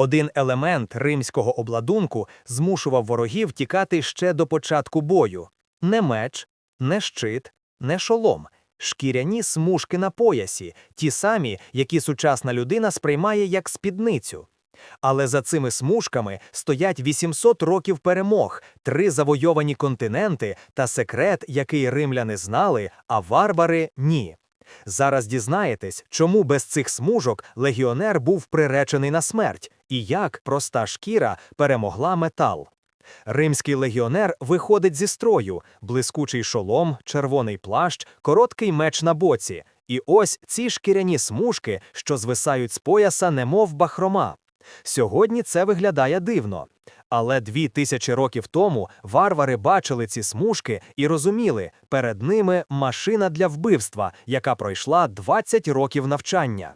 Один елемент римського обладунку змушував ворогів тікати ще до початку бою: не меч, не щит, не шолом, шкіряні смужки на поясі, ті самі, які сучасна людина сприймає як спідницю. Але за цими смужками стоять 800 років перемог, три завойовані континенти та секрет, який римляни знали, а варвари ні. Зараз дізнаєтесь, чому без цих смужок легіонер був приречений на смерть і як проста шкіра перемогла метал. Римський легіонер виходить зі строю, блискучий шолом, червоний плащ, короткий меч на боці. І ось ці шкіряні смужки, що звисають з пояса, немов бахрома. Сьогодні це виглядає дивно. Але дві тисячі років тому варвари бачили ці смужки і розуміли, перед ними машина для вбивства, яка пройшла 20 років навчання.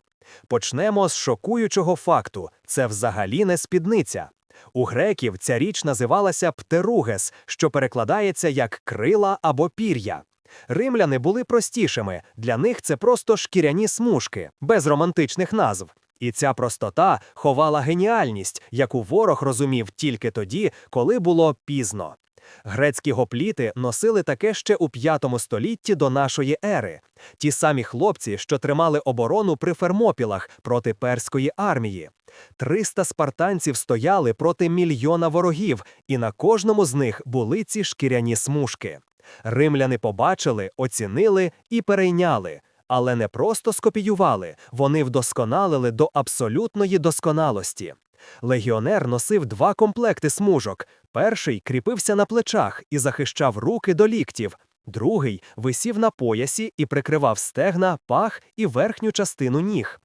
Почнемо з шокуючого факту: це взагалі не спідниця. У греків ця річ називалася птеругес, що перекладається як крила або пір'я. Римляни були простішими, для них це просто шкіряні смужки, без романтичних назв. І ця простота ховала геніальність, яку ворог розумів тільки тоді, коли було пізно. Грецькі гопліти носили таке ще у п'ятому столітті до нашої ери. Ті самі хлопці, що тримали оборону при Фермопілах проти перської армії. Триста спартанців стояли проти мільйона ворогів, і на кожному з них були ці шкіряні смужки. Римляни побачили, оцінили і перейняли. Але не просто скопіювали, вони вдосконалили до абсолютної досконалості. Легіонер носив два комплекти смужок. Перший кріпився на плечах і захищав руки до ліктів, другий висів на поясі і прикривав стегна, пах і верхню частину ніг.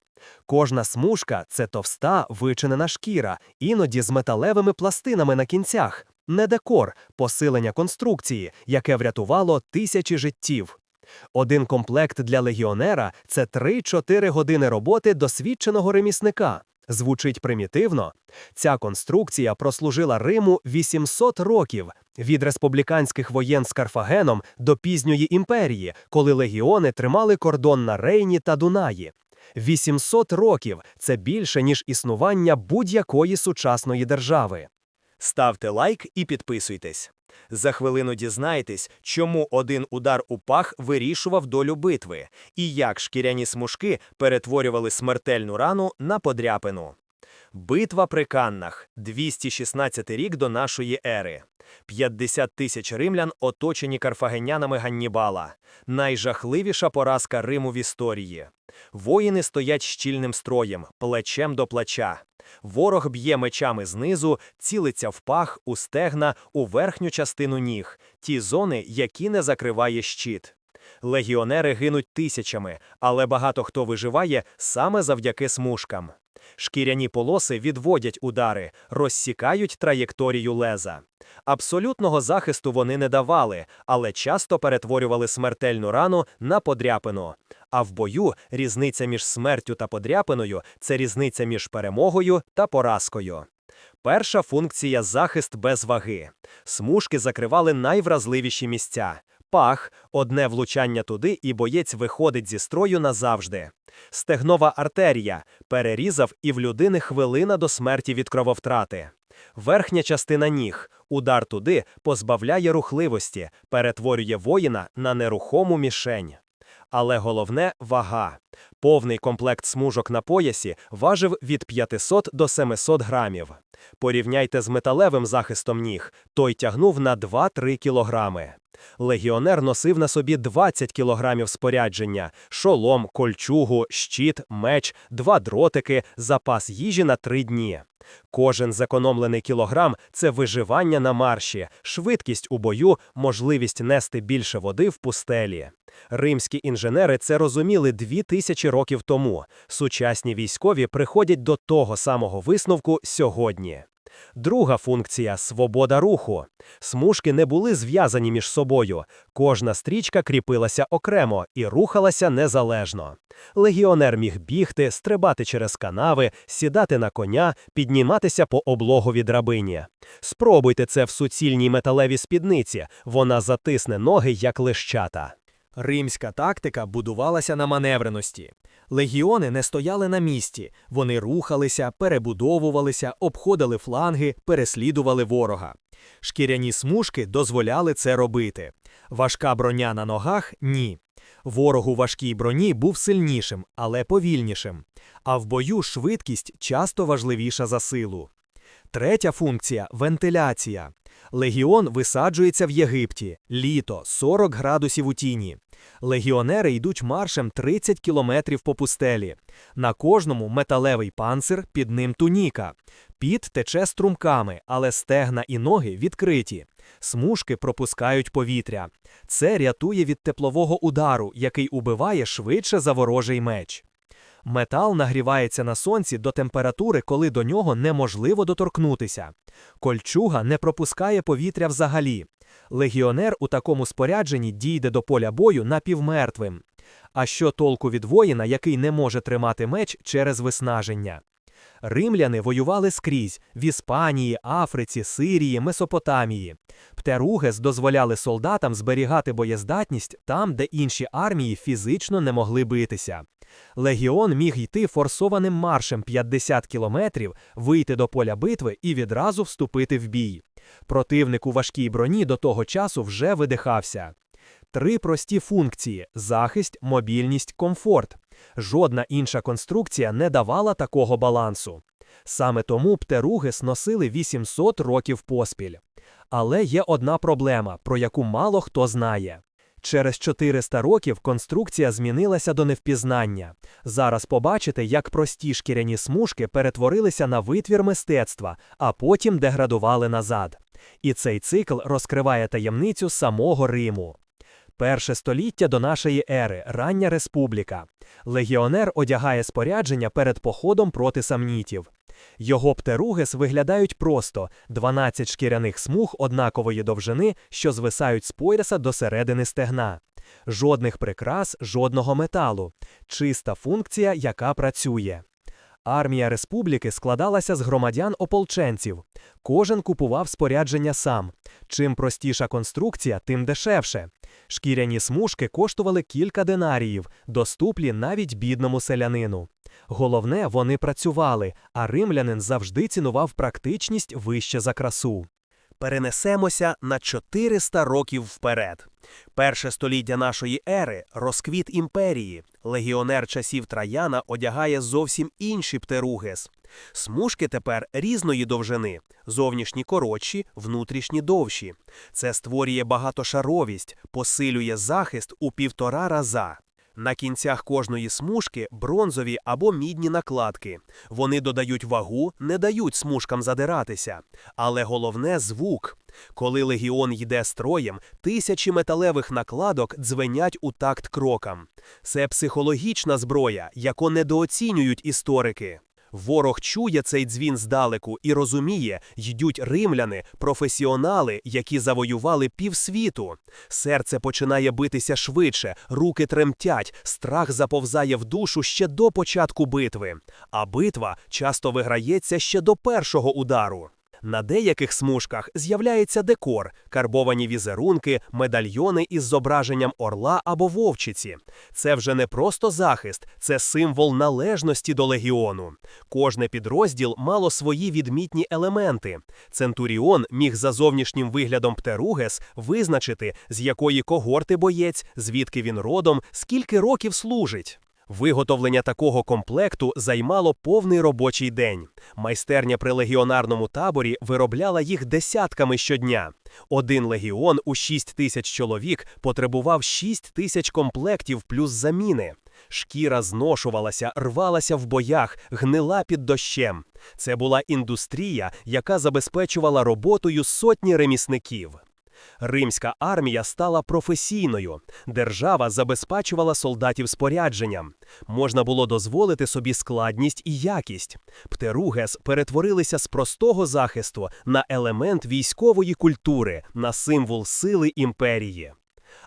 Кожна смужка це товста вичинена шкіра, іноді з металевими пластинами на кінцях, не декор, посилення конструкції, яке врятувало тисячі життів. Один комплект для легіонера це 3-4 години роботи досвідченого ремісника. Звучить примітивно. Ця конструкція прослужила Риму 800 років від республіканських воєн з Карфагеном до пізньої імперії, коли легіони тримали кордон на Рейні та Дунаї. 800 років це більше, ніж існування будь-якої сучасної держави. Ставте лайк і підписуйтесь. За хвилину дізнаєтесь, чому один удар у пах вирішував долю битви, і як шкіряні смужки перетворювали смертельну рану на подряпину. Битва при Каннах, 216 рік до нашої ери. 50 тисяч римлян оточені карфагенянами Ганнібала. Найжахливіша поразка Риму в історії. Воїни стоять щільним строєм, плечем до плеча. Ворог б'є мечами знизу, цілиться в пах, у стегна, у верхню частину ніг, ті зони, які не закриває щит. Легіонери гинуть тисячами, але багато хто виживає саме завдяки смужкам. Шкіряні полоси відводять удари, розсікають траєкторію леза. Абсолютного захисту вони не давали, але часто перетворювали смертельну рану на подряпину. А в бою різниця між смертю та подряпиною це різниця між перемогою та поразкою. Перша функція захист без ваги. Смужки закривали найвразливіші місця. Пах, одне влучання туди, і боєць виходить зі строю назавжди. Стегнова артерія перерізав і в людини хвилина до смерті від крововтрати. Верхня частина ніг, удар туди позбавляє рухливості, перетворює воїна на нерухому мішень. Але головне вага. Повний комплект смужок на поясі важив від 500 до 700 грамів. Порівняйте з металевим захистом ніг, той тягнув на 2-3 кілограми. Легіонер носив на собі 20 кілограмів спорядження, шолом, кольчугу, щит, меч, два дротики, запас їжі на три дні. Кожен зекономлений кілограм це виживання на марші, швидкість у бою, можливість нести більше води в пустелі. Римські інженери це розуміли дві тисячі років тому. Сучасні військові приходять до того самого висновку сьогодні. Друга функція свобода руху. Смужки не були зв'язані між собою. Кожна стрічка кріпилася окремо і рухалася незалежно. Легіонер міг бігти, стрибати через канави, сідати на коня, підніматися по облогові драбині. Спробуйте це в суцільній металевій спідниці, вона затисне ноги, як лищата. Римська тактика будувалася на маневреності. Легіони не стояли на місці, вони рухалися, перебудовувалися, обходили фланги, переслідували ворога. Шкіряні смужки дозволяли це робити. Важка броня на ногах ні. Ворог у важкій броні був сильнішим, але повільнішим. А в бою швидкість часто важливіша за силу. Третя функція вентиляція. Легіон висаджується в Єгипті, літо 40 градусів у тіні. Легіонери йдуть маршем 30 кілометрів по пустелі. На кожному металевий панцир, під ним туніка. Піт тече струмками, але стегна і ноги відкриті. Смужки пропускають повітря. Це рятує від теплового удару, який убиває швидше за ворожий меч. Метал нагрівається на сонці до температури, коли до нього неможливо доторкнутися. Кольчуга не пропускає повітря взагалі. Легіонер у такому спорядженні дійде до поля бою напівмертвим. А що толку від воїна, який не може тримати меч через виснаження? Римляни воювали скрізь в Іспанії, Африці, Сирії, Месопотамії. Птеругес дозволяли солдатам зберігати боєздатність там, де інші армії фізично не могли битися. Легіон міг йти форсованим маршем 50 кілометрів, вийти до поля битви і відразу вступити в бій. Противник у важкій броні до того часу вже видихався. Три прості функції захист, мобільність, комфорт. Жодна інша конструкція не давала такого балансу. Саме тому птеруги сносили 800 років поспіль. Але є одна проблема, про яку мало хто знає. Через 400 років конструкція змінилася до невпізнання. Зараз побачите, як прості шкіряні смужки перетворилися на витвір мистецтва, а потім деградували назад. І цей цикл розкриває таємницю самого Риму. Перше століття до нашої ери, рання республіка. Легіонер одягає спорядження перед походом проти самнітів. Його птеругес виглядають просто 12 шкіряних смуг однакової довжини, що звисають з пояса до середини стегна. Жодних прикрас, жодного металу, чиста функція, яка працює. Армія республіки складалася з громадян ополченців. Кожен купував спорядження сам. Чим простіша конструкція, тим дешевше. Шкіряні смужки коштували кілька динаріїв, доступні навіть бідному селянину. Головне, вони працювали, а римлянин завжди цінував практичність вище за красу. Перенесемося на 400 років вперед. Перше століття нашої ери розквіт імперії. Легіонер часів Траяна одягає зовсім інші птеругес. Смужки тепер різної довжини, зовнішні коротші, внутрішні довші. Це створює багатошаровість, посилює захист у півтора раза. На кінцях кожної смужки бронзові або мідні накладки. Вони додають вагу, не дають смужкам задиратися. Але головне звук. Коли легіон йде строєм, тисячі металевих накладок дзвенять у такт крокам. Це психологічна зброя, яку недооцінюють історики. Ворог чує цей дзвін здалеку і розуміє, йдуть римляни, професіонали, які завоювали півсвіту. Серце починає битися швидше, руки тремтять, страх заповзає в душу ще до початку битви, а битва часто виграється ще до першого удару. На деяких смужках з'являється декор, карбовані візерунки, медальйони із зображенням орла або вовчиці. Це вже не просто захист, це символ належності до легіону. Кожне підрозділ мало свої відмітні елементи. Центуріон міг за зовнішнім виглядом птеругес визначити, з якої когорти боєць, звідки він родом, скільки років служить. Виготовлення такого комплекту займало повний робочий день. Майстерня при легіонарному таборі виробляла їх десятками щодня. Один легіон у 6 тисяч чоловік потребував 6 тисяч комплектів плюс заміни. Шкіра зношувалася, рвалася в боях, гнила під дощем. Це була індустрія, яка забезпечувала роботою сотні ремісників. Римська армія стала професійною, держава забезпечувала солдатів спорядженням. Можна було дозволити собі складність і якість. Птеругес перетворилися з простого захисту на елемент військової культури, на символ сили імперії.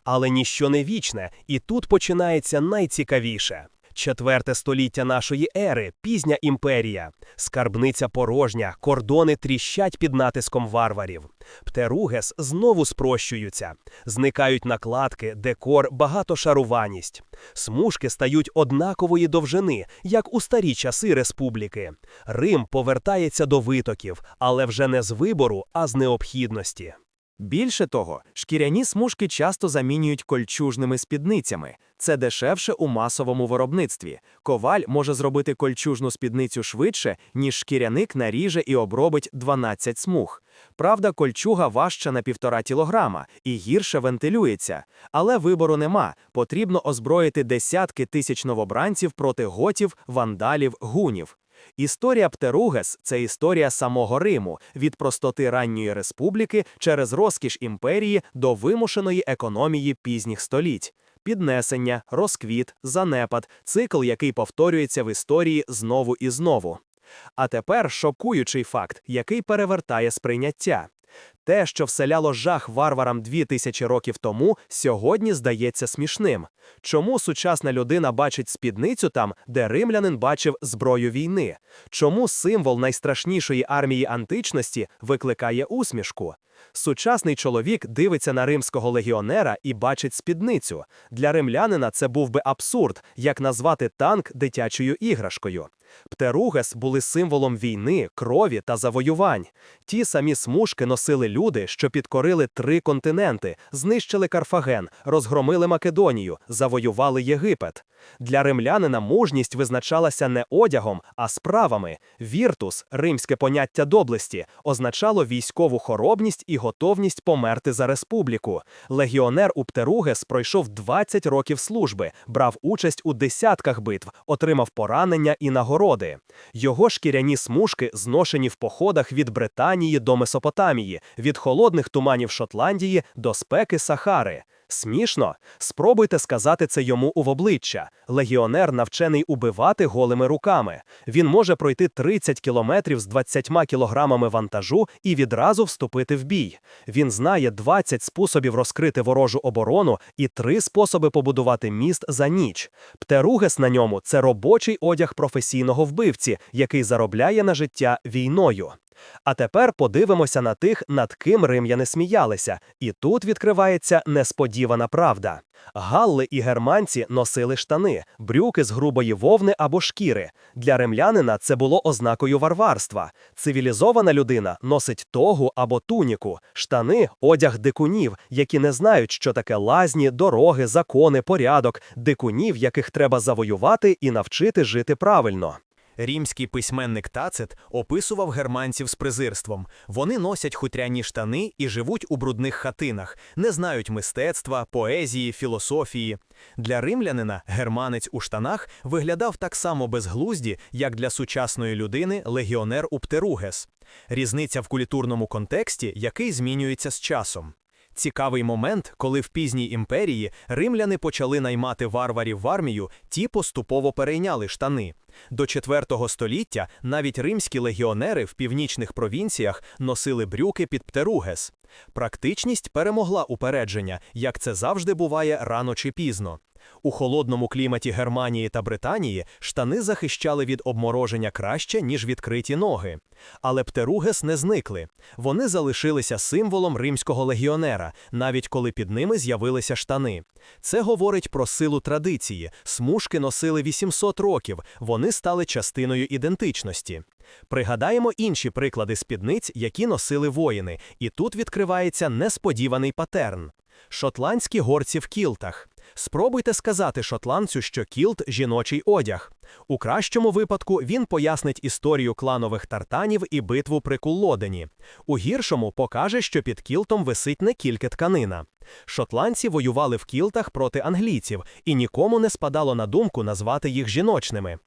Але ніщо не вічне, і тут починається найцікавіше. Четверте століття нашої ери, пізня імперія. Скарбниця порожня, кордони тріщать під натиском варварів. Птеругес знову спрощуються. Зникають накладки, декор, багатошаруваність. Смужки стають однакової довжини, як у старі часи республіки. Рим повертається до витоків, але вже не з вибору, а з необхідності. Більше того, шкіряні смужки часто замінюють кольчужними спідницями. Це дешевше у масовому виробництві. Коваль може зробити кольчужну спідницю швидше, ніж шкіряник наріже і обробить 12 смуг. Правда, кольчуга важча на півтора кілограма і гірше вентилюється. Але вибору нема. Потрібно озброїти десятки тисяч новобранців проти готів, вандалів, гунів. Історія Птеругес – це історія самого Риму, від простоти ранньої республіки через розкіш імперії до вимушеної економії пізніх століть. Піднесення, розквіт, занепад – цикл, який повторюється в історії знову і знову. А тепер шокуючий факт, який перевертає сприйняття. Те, що вселяло жах варварам дві тисячі років тому, сьогодні здається смішним. Чому сучасна людина бачить спідницю там, де римлянин бачив зброю війни? Чому символ найстрашнішої армії античності викликає усмішку? Сучасний чоловік дивиться на римського легіонера і бачить спідницю. Для римлянина це був би абсурд, як назвати танк дитячою іграшкою. Птеругес були символом війни, крові та завоювань. Ті самі смужки носили люди, що підкорили три континенти, знищили Карфаген, розгромили Македонію, завоювали Єгипет. Для римлянина мужність визначалася не одягом, а справами. Віртус, римське поняття доблесті, означало військову хоробність і готовність померти за республіку. Легіонер у Птеругес пройшов 20 років служби, брав участь у десятках битв, отримав поранення і нагороди. Його шкіряні смужки зношені в походах від Британії до Месопотамії, від холодних туманів Шотландії до спеки Сахари. Смішно? Спробуйте сказати це йому у обличчя. Легіонер навчений убивати голими руками. Він може пройти 30 кілометрів з 20 кілограмами вантажу і відразу вступити в бій. Він знає 20 способів розкрити ворожу оборону і 3 способи побудувати міст за ніч. Птеругес на ньому це робочий одяг професійного вбивці, який заробляє на життя війною. А тепер подивимося на тих, над ким римляни сміялися, і тут відкривається несподівана правда. Галли і германці носили штани, брюки з грубої вовни або шкіри. Для римлянина це було ознакою варварства. Цивілізована людина носить тогу або туніку, штани одяг дикунів, які не знають, що таке лазні, дороги, закони, порядок, дикунів, яких треба завоювати і навчити жити правильно. Римський письменник Тацит описував германців з презирством. Вони носять хутряні штани і живуть у брудних хатинах, не знають мистецтва, поезії, філософії. Для римлянина германець у штанах виглядав так само безглузді, як для сучасної людини легіонер у Птеругес. Різниця в культурному контексті, який змінюється з часом. Цікавий момент, коли в пізній імперії римляни почали наймати варварів в армію, ті поступово перейняли штани. До IV століття навіть римські легіонери в північних провінціях носили брюки під птеругес. Практичність перемогла упередження, як це завжди буває рано чи пізно. У холодному кліматі Германії та Британії штани захищали від обмороження краще, ніж відкриті ноги. Але птеругес не зникли. Вони залишилися символом римського легіонера, навіть коли під ними з'явилися штани. Це говорить про силу традиції. Смужки носили 800 років, вони стали частиною ідентичності. Пригадаємо інші приклади спідниць, які носили воїни, і тут відкривається несподіваний патерн. Шотландські горці в кілтах. Спробуйте сказати шотландцю, що кілт жіночий одяг. У кращому випадку він пояснить історію кланових тартанів і битву при Куллодені. У гіршому покаже, що під кілтом висить не тільки тканина. Шотландці воювали в кілтах проти англійців, і нікому не спадало на думку назвати їх жіночними.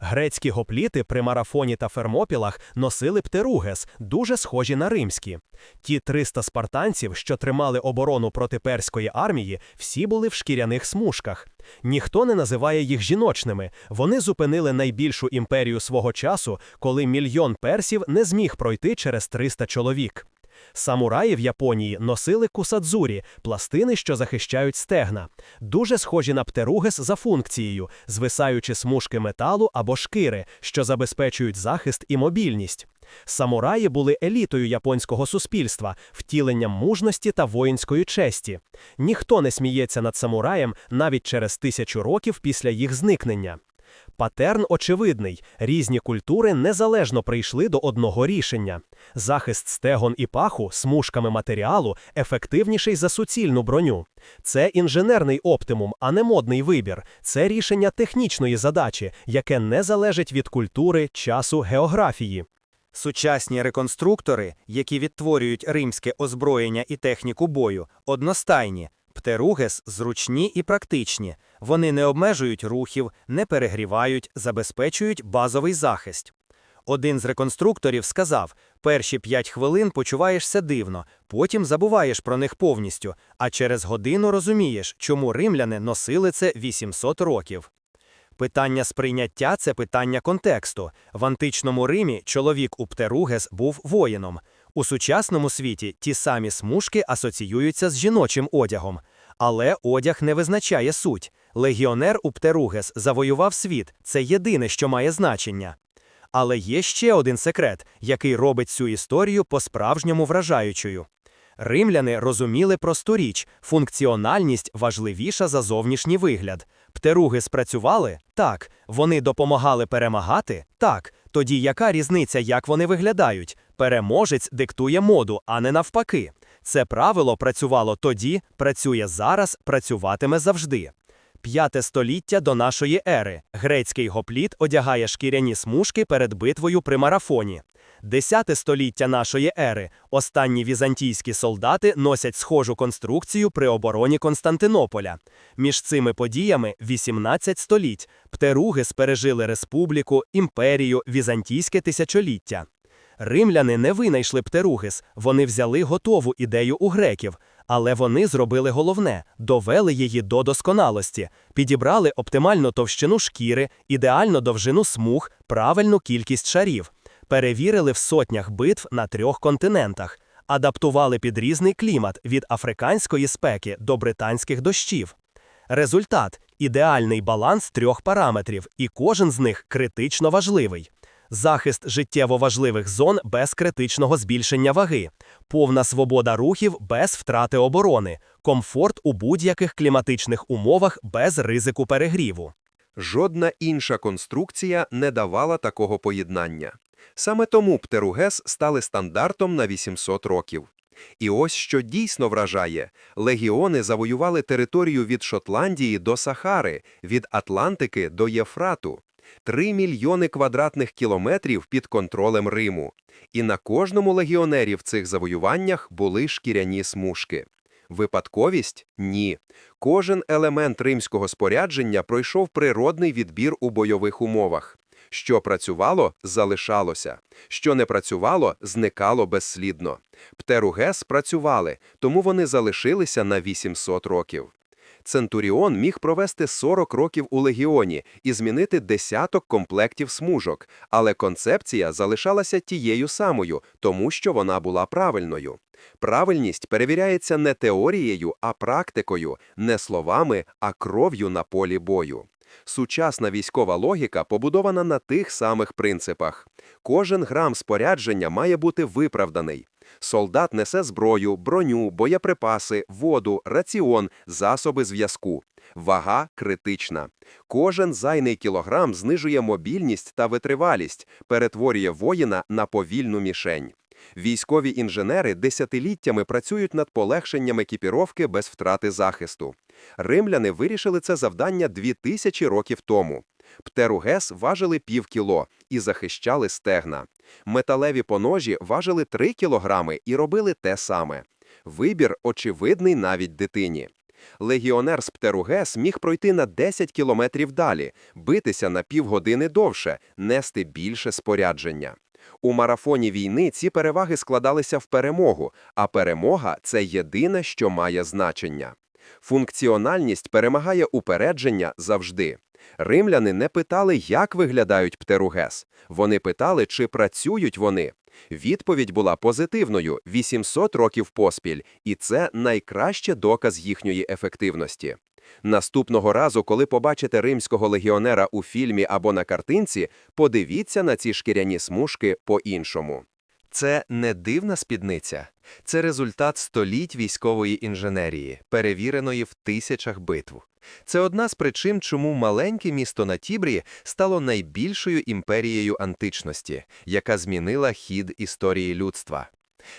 Грецькі гопліти при марафоні та фермопілах носили птеругес, дуже схожі на римські. Ті 300 спартанців, що тримали оборону проти перської армії, всі були в шкіряних смужках. Ніхто не називає їх жіночними. Вони зупинили найбільшу імперію свого часу, коли мільйон персів не зміг пройти через 300 чоловік. Самураї в Японії носили кусадзурі – пластини, що захищають стегна. Дуже схожі на птеругес за функцією, звисаючи смужки металу або шкіри, що забезпечують захист і мобільність. Самураї були елітою японського суспільства, втіленням мужності та воїнської честі. Ніхто не сміється над самураєм навіть через тисячу років після їх зникнення. Патерн очевидний: різні культури незалежно прийшли до одного рішення. Захист стегон і паху смужками матеріалу ефективніший за суцільну броню. Це інженерний оптимум, а не модний вибір. Це рішення технічної задачі, яке не залежить від культури, часу, географії. Сучасні реконструктори, які відтворюють римське озброєння і техніку бою, одностайні. Птеругес зручні і практичні. Вони не обмежують рухів, не перегрівають, забезпечують базовий захист. Один з реконструкторів сказав: перші п'ять хвилин почуваєшся дивно, потім забуваєш про них повністю, а через годину розумієш, чому римляни носили це 800 років. Питання сприйняття це питання контексту. В античному Римі чоловік у Птеругес був воїном. У сучасному світі ті самі смужки асоціюються з жіночим одягом. Але одяг не визначає суть. Легіонер у Птеругес завоював світ це єдине, що має значення. Але є ще один секрет, який робить цю історію по-справжньому вражаючою. Римляни розуміли просту річ, функціональність важливіша за зовнішній вигляд. Птеруги спрацювали? Так. Вони допомагали перемагати? Так. Тоді яка різниця, як вони виглядають? Переможець диктує моду, а не навпаки. Це правило працювало тоді, працює зараз, працюватиме завжди. П'яте століття до нашої ери. Грецький гопліт одягає шкіряні смужки перед битвою при марафоні. Десяте століття нашої ери. Останні візантійські солдати носять схожу конструкцію при обороні Константинополя. Між цими подіями 18 століть. Птеруги спережили республіку, імперію, візантійське тисячоліття. Римляни не винайшли птеругис, вони взяли готову ідею у греків, але вони зробили головне довели її до досконалості, підібрали оптимальну товщину шкіри, ідеальну довжину смуг, правильну кількість шарів, перевірили в сотнях битв на трьох континентах, адаптували під різний клімат від африканської спеки до британських дощів. Результат ідеальний баланс трьох параметрів, і кожен з них критично важливий. Захист життєво важливих зон без критичного збільшення ваги, повна свобода рухів без втрати оборони, комфорт у будь-яких кліматичних умовах без ризику перегріву. Жодна інша конструкція не давала такого поєднання. Саме тому птеругес стали стандартом на 800 років. І ось що дійсно вражає – легіони завоювали територію від Шотландії до Сахари, від Атлантики до Єфрату. Три мільйони квадратних кілометрів під контролем Риму. І на кожному легіонері в цих завоюваннях були шкіряні смужки. Випадковість? Ні. Кожен елемент римського спорядження пройшов природний відбір у бойових умовах. Що працювало, залишалося. Що не працювало, зникало безслідно. Птеругес працювали, тому вони залишилися на 800 років. Центуріон міг провести 40 років у легіоні і змінити десяток комплектів смужок, але концепція залишалася тією самою, тому що вона була правильною. Правильність перевіряється не теорією, а практикою, не словами, а кров'ю на полі бою. Сучасна військова логіка побудована на тих самих принципах. Кожен грам спорядження має бути виправданий. Солдат несе зброю, броню, боєприпаси, воду, раціон, засоби зв'язку. Вага критична. Кожен зайний кілограм знижує мобільність та витривалість, перетворює воїна на повільну мішень. Військові інженери десятиліттями працюють над полегшенням екіпіровки без втрати захисту. Римляни вирішили це завдання 2000 років тому. Птеругес важили пів кіло і захищали стегна. Металеві поножі важили 3 кілограми і робили те саме. Вибір очевидний навіть дитині. Легіонер з Птеругес міг пройти на 10 кілометрів далі, битися на півгодини довше, нести більше спорядження. У марафоні війни ці переваги складалися в перемогу, а перемога це єдине, що має значення. Функціональність перемагає упередження завжди. Римляни не питали, як виглядають птеругес. Вони питали, чи працюють вони. Відповідь була позитивною 800 років поспіль, і це найкраще доказ їхньої ефективності. Наступного разу, коли побачите римського легіонера у фільмі або на картинці, подивіться на ці шкіряні смужки по-іншому. Це не дивна спідниця, це результат століть військової інженерії, перевіреної в тисячах битв. Це одна з причин, чому маленьке місто на Тібрі стало найбільшою імперією античності, яка змінила хід історії людства.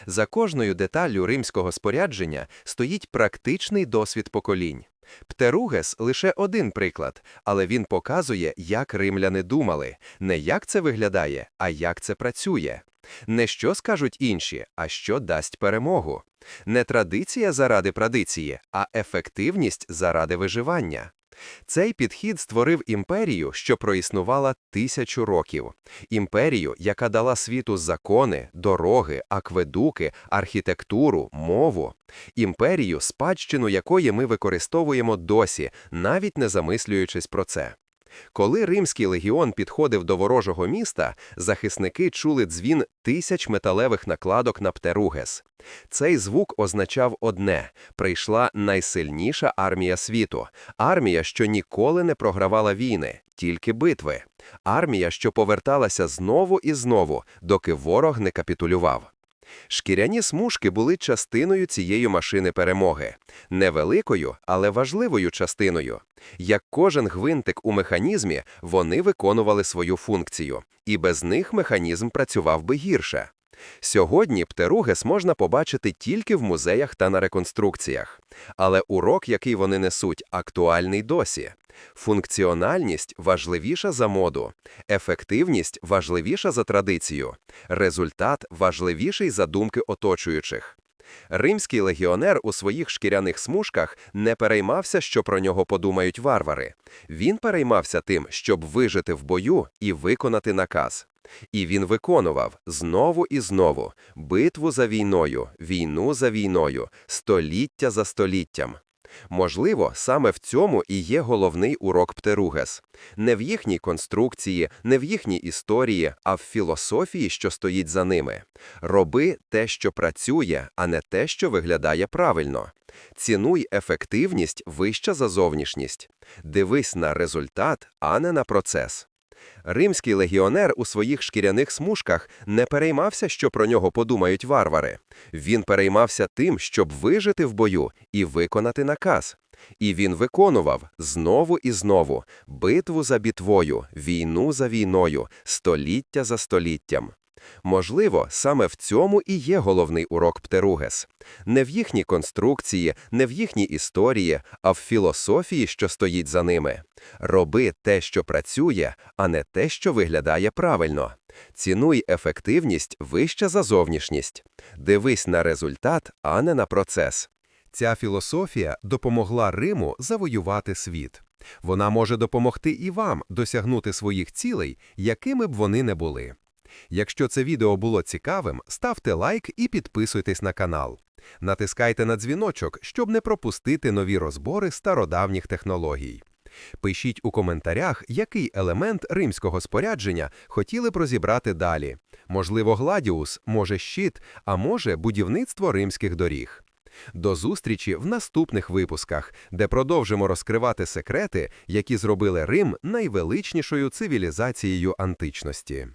За кожною деталлю римського спорядження стоїть практичний досвід поколінь. Птеругес лише один приклад, але він показує, як римляни думали, не як це виглядає, а як це працює. Не що скажуть інші, а що дасть перемогу. Не традиція заради традиції, а ефективність заради виживання. Цей підхід створив імперію, що проіснувала тисячу років. Імперію, яка дала світу закони, дороги, акведуки, архітектуру, мову. Імперію, спадщину якої ми використовуємо досі, навіть не замислюючись про це. Коли римський легіон підходив до ворожого міста, захисники чули дзвін тисяч металевих накладок на птеругес. Цей звук означав одне – прийшла найсильніша армія світу, армія, що ніколи не програвала війни, тільки битви, армія, що поверталася знову і знову, доки ворог не капітулював. Шкіряні смужки були частиною цієї машини перемоги. Невеликою, але важливою частиною. Як кожен гвинтик у механізмі, вони виконували свою функцію, і без них механізм працював би гірше. Сьогодні птеругес можна побачити тільки в музеях та на реконструкціях. Але урок, який вони несуть, актуальний досі. Функціональність важливіша за моду, ефективність важливіша за традицію, результат важливіший за думки оточуючих. Римський легіонер у своїх шкіряних смужках не переймався, що про нього подумають варвари. Він переймався тим, щоб вижити в бою і виконати наказ. І він виконував знову і знову битву за війною, війну за війною, століття за століттям. Можливо, саме в цьому і є головний урок Птеругес. Не в їхній конструкції, не в їхній історії, а в філософії, що стоїть за ними. Роби те, що працює, а не те, що виглядає правильно. Цінуй ефективність вища за зовнішність. Дивись на результат, а не на процес. Римський легіонер у своїх шкіряних смужках не переймався, що про нього подумають варвари. Він переймався тим, щоб вижити в бою і виконати наказ. І він виконував знову і знову битву за бітвою, війну за війною, століття за століттям. Можливо, саме в цьому і є головний урок Птеругес. Не в їхній конструкції, не в їхній історії, а в філософії, що стоїть за ними. Роби те, що працює, а не те, що виглядає правильно. Цінуй ефективність вища за зовнішність. Дивись на результат, а не на процес. Ця філософія допомогла Риму завоювати світ. Вона може допомогти і вам досягнути своїх цілей, якими б вони не були. Якщо це відео було цікавим, ставте лайк і підписуйтесь на канал. Натискайте на дзвіночок, щоб не пропустити нові розбори стародавніх технологій. Пишіть у коментарях, який елемент римського спорядження хотіли б розібрати далі. Можливо, гладіус, може щит, а може будівництво римських доріг. До зустрічі в наступних випусках, де продовжимо розкривати секрети, які зробили Рим найвеличнішою цивілізацією античності.